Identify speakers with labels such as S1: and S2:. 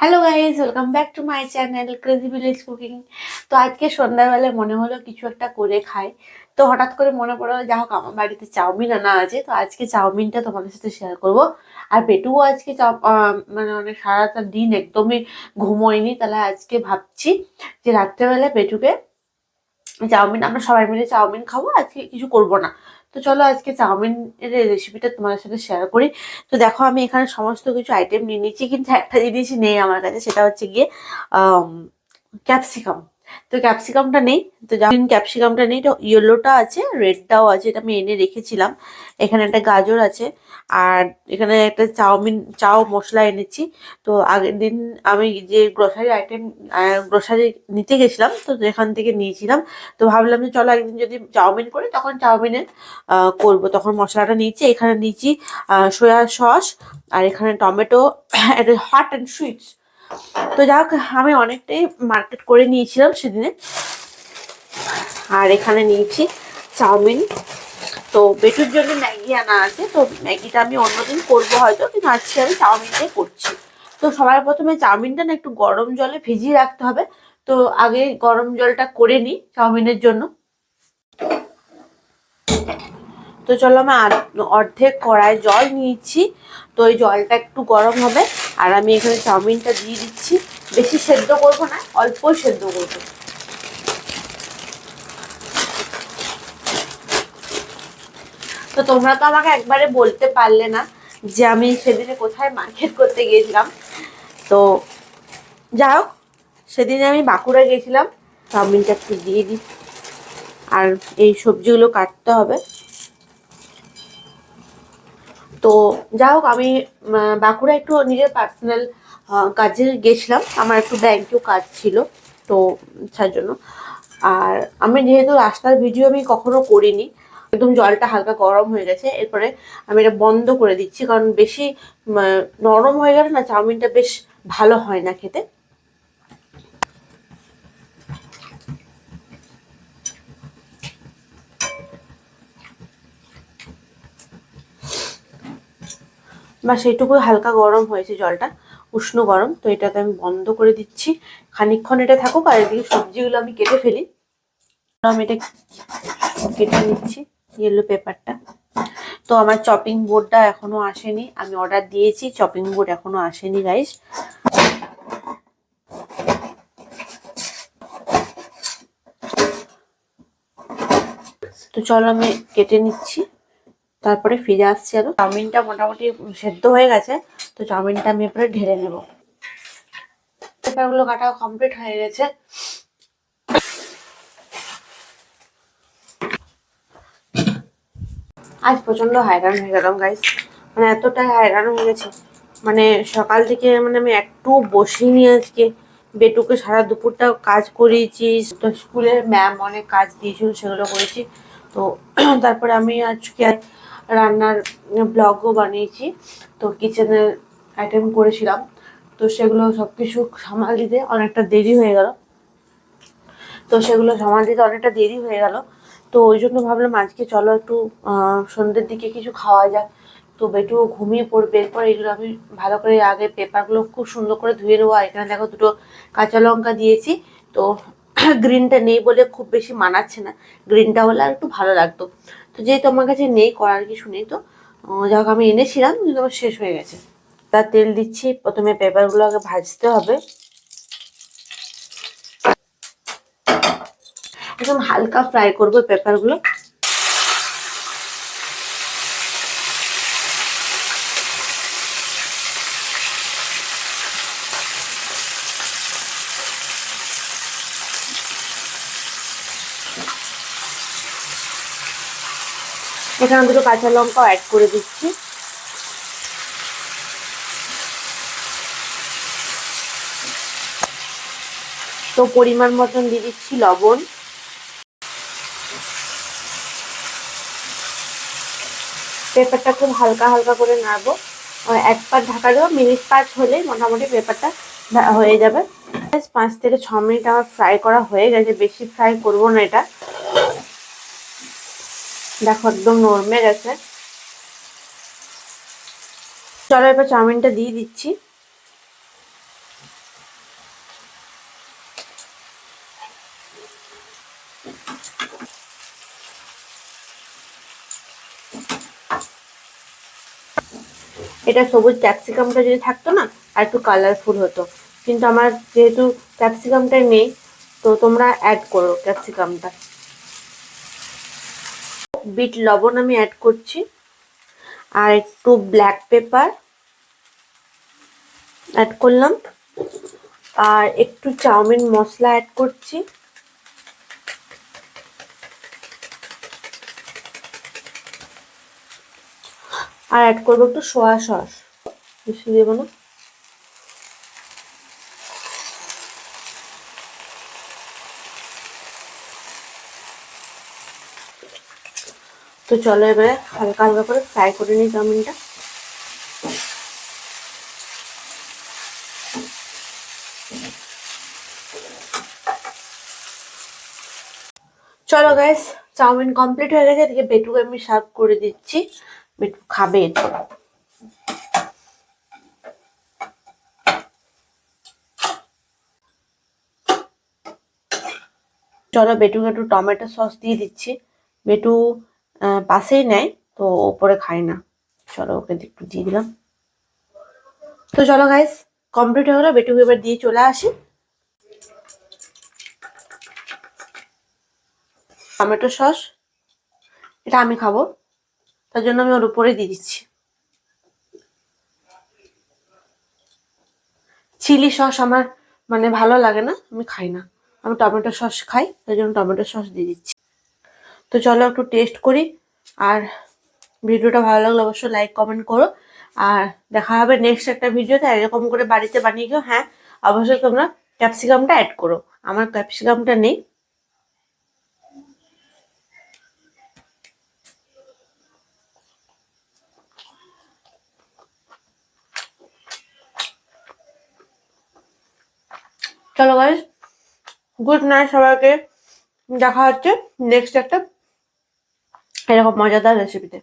S1: Hello guys welcome back to my channel crazy village cooking তো আজকে সন্ধ্যাবেলায় মনে হলো কিছু একটা করে খাই। তো হঠাৎ করে মনে পড়ল যা হোক, আমার বাড়িতে চাউমিন আনা আছে। তো আজকে চাউমিনটা তোমাদের সাথে শেয়ার করব। আর পেটুও আজকে মানে অনেক সারাটা দিন একদমই ঘুমোয়নি, তাহলে আজকে ভাবছি যে রাত্রেবেলা পেটুকে চাউমিন, আমরা সবাই মিলে চাউমিন খাব, আজকে কিছু করব না। তো চলো আজকে চাউমিনের রেসিপিটা তোমাদের সাথে শেয়ার করি। তো দেখো, আমি এখানে সমস্ত কিছু আইটেম নিয়ে নিয়েছি কিন্তু একটা জিনিস নেই আমার কাছে, সেটা হচ্ছে গিয়ে ক্যাপসিকাম তো ক্যাপসিকামটা নেই, তো গ্রিন ক্যাপসিকামটা নেই, তো ইয়েলোটা আছে রেডটাও আছে, এটা আমি এনে রেখেছিলাম। এখানে একটা গাজর আছে, আর এখানে একটা চাউমিন চাও মশলা এনেছি। তো আগের দিন আমি যে গ্রোসারি আইটেম গ্রোসারি নিতে গেছিলাম, তো এখান থেকে নিয়েছিলাম। তো ভাবলাম যে চলো একদিন যদি চাউমিন করি, তখন চাউমিনের করব। তখন মশলাটা নিয়েছি, এখানে নিয়েছি সয়া সস আর এখানে টমেটো হট অ্যান্ড সুইটস তো যাক আমি অনেকটাই মার্কেট করে নিয়েছিলাম সেদিনে। আর এখানে নিয়েছি চাউমিন। তো বেটুর জন্য ম্যাগি আনা আছে, তো ম্যাগিটা আমি অন্যদিন করব হয়তো, কিন্তু আজকে আমি চাউমিনটাই করছি। তো সবার প্রথমে চাউমিনটা না একটু গরম জলে ভিজিয়ে রাখতে হবে। তো আগে গরম জলটা করে নিই চাউমিনের জন্য। তো চলো, আমি অর্ধেক কড়াই জল নিয়েছি। তো ওই জলটা একটু গরম হবে। আর আমি এখানে চাউমিনটা দিয়ে দিচ্ছি। বেশি সেদ্ধ করব না অল্প সেদ্ধ করব। তো তোমরা তো আমাকে একবারে বলতে পারলে না যে আমি সেদিনে কোথায় মার্কেট করতে গিয়েছিলাম। তো যাই হোক, সেদিনে আমি বাঁকুড়া গেছিলাম চাউমিনটা একটু দিয়ে দিই। আর এই সবজিগুলো কাটতে হবে। তো যাই হোক, আমি বাঁকুড়া একটু নিজের পার্সোনাল কাজে গেছিলাম। আমার একটু ব্যাংকেও কাজ ছিল, তো তার জন্য। আর আমি যেহেতু রাস্তার ভিডিও আমি কখনো করিনি, একদম জলটা হালকা গরম হয়ে গেছে। এরপরে আমি এটা বন্ধ করে দিচ্ছি, কারণ বেশি নরম হয়ে গেলে না, চাউমিনটা বেশ ভালো হয় না খেতে। বা সেইটুকু হালকা গরম হয়েছে জলটা, উষ্ণ গরম, তো এটাতে আমি বন্ধ করে দিচ্ছি। খানিকক্ষণ এটা থাকুক আর এদিকে সবজিগুলো আমি কেটে ফেলি। আমি এটা কেটে নিচ্ছি ইয়েলো পেপারটা তো আমার চপিং বোর্ডটা এখনও আসেনি, আমি অর্ডার দিয়েছি চপিং বোর্ড এখনও আসেনি গাইস তো চলো আমি কেটে নিচ্ছি। তারপরে ফিরে আসছি আরও। চাউমিনটা মোটামুটি সেদ্ধ হয়ে গেছে, তো চাউমিনটা আমি এরপরে ঢেলে নেব। পেপারগুলো কাটা কমপ্লিট হয়ে গেছে। আজ প্রচণ্ড হায়রান হয়ে গেলাম গাইস মানে এতটাই হায়রান হয়ে গেছে। মানে সকাল থেকে মানে আমি একটু বসিনি আজকে। বেটুকে সারা দুপুরটা কাজ করিয়েছি। তো স্কুলের ম্যাম অনেক কাজ দিয়েছিল, সেগুলো করেছি। তো তারপরে আমি আজকে রান্নার ব্লগও বানিয়েছি। তো কিচেনের আইটেম করেছিলাম। তো সেগুলো সব কিছু সামাল দিতে অনেকটা দেরি হয়ে গেল। তো সেগুলো সামাল দিতে অনেকটা দেরি হয়ে গেল। তো ওই জন্য ভাবলাম আজকে চলো একটু সন্ধ্যের দিকে কিছু খাওয়া যাক। তো বেটু ঘুমিয়ে পড়বে। এরপর এগুলো আমি ভালো করে আগে পেপারগুলো খুব সুন্দর করে ধুয়ে নেব। আর এখানে দেখো দুটো কাঁচা লঙ্কা দিয়েছি। তো গ্রিনটা নেই বলে খুব বেশি মানাচ্ছে না। গ্রিনটা হলে আর একটু ভালো লাগতো। যেহেতু আমার কাছে নেই, করার কিছু নেই, তো যা আমি এনেছিলাম, কিন্তু আমার শেষ হয়ে গেছে। তার তেল দিচ্ছি, প্রথমে পেপারগুলো আগে ভাজতে হবে। একদম হালকা ফ্রাই করব পেপারগুলো। এখানে দুটো কাঁচা লঙ্কা অ্যাড করে দিচ্ছি। তো পরিমাণ মতন দিয়ে দিচ্ছি লবণ। পেপারটা খুব হালকা হালকা করে নাড়বো। এক পাট ঢাকা দেবো মিনিট পাঁচ হলেই মোটামুটি পেপারটা হয়ে যাবে। পাঁচ থেকে ছ মিনিট আমার ফ্রাই করা হয়ে গেছে। বেশি ফ্রাই করব না এটা। দেখো, একদম নরমে গেছে। চলো, এবার চাউমিনটা দিয়ে দিচ্ছি। এটা সবুজ ক্যাপসিকামটা যদি থাকতো না, আর একটু কালারফুল হতো। কিন্তু আমার যেহেতু ক্যাপসিকামটা নেই, তো তোমরা অ্যাড করো ক্যাপসিকামটা। বিট লবণ আমি অ্যাড করছি আর একটু ব্ল্যাক পেপার অ্যাড করলাম আর একটু চাউমিন মশলা অ্যাড করছি। আর অ্যাড করব একটু সোয়া সস বেশি দেবো না। তো চলো এবারে হালকা হালকা করে ফ্রাই করে নিই চাউমিনটা। চলো গাইস চাউমিন কমপ্লিট হয়ে গেছে, এদিকে বেটুকে আমি সার্ভ করে দিচ্ছি। বেটু খাবে চলো বেটুকে একটু টমেটো সস দিয়ে দিচ্ছি। বেটু পাশেই নেয়, তো ওপরে খায় না। চলো ওকে একটু দিয়ে দিলাম। তো চলো গাইস কমপ্লিট হয়ে গেলো। বেটুকে এবার দিয়ে চলে আসি। টমেটো সস, এটা আমি খাব। তার জন্য আমি ওর উপরে দিয়ে দিচ্ছি। চিলি সস আমার মানে ভালো লাগে না, আমি খাই না। আমি টমেটো সস খাই তাই জন্য টমেটো সস দিয়ে দিচ্ছি। তো চলো একটু টেস্ট করি। আর ভিডিওটা ভালো লাগলে অবশ্যই লাইক কমেন্ট করো। আর দেখা হবে নেক্সট একটা ভিডিওতে। এরকম করে বাড়িতে বানিয়ে গিয়েও হ্যাঁ? অবশ্যই তোমরা ক্যাপসিকামটা অ্যাড করো। আমার ক্যাপসিকামটা নেই। চলো গাইজ গুড নাইট সবাইকে। দেখা হচ্ছে নেক্সট একটা এরকম মজাদার রেসিপিতে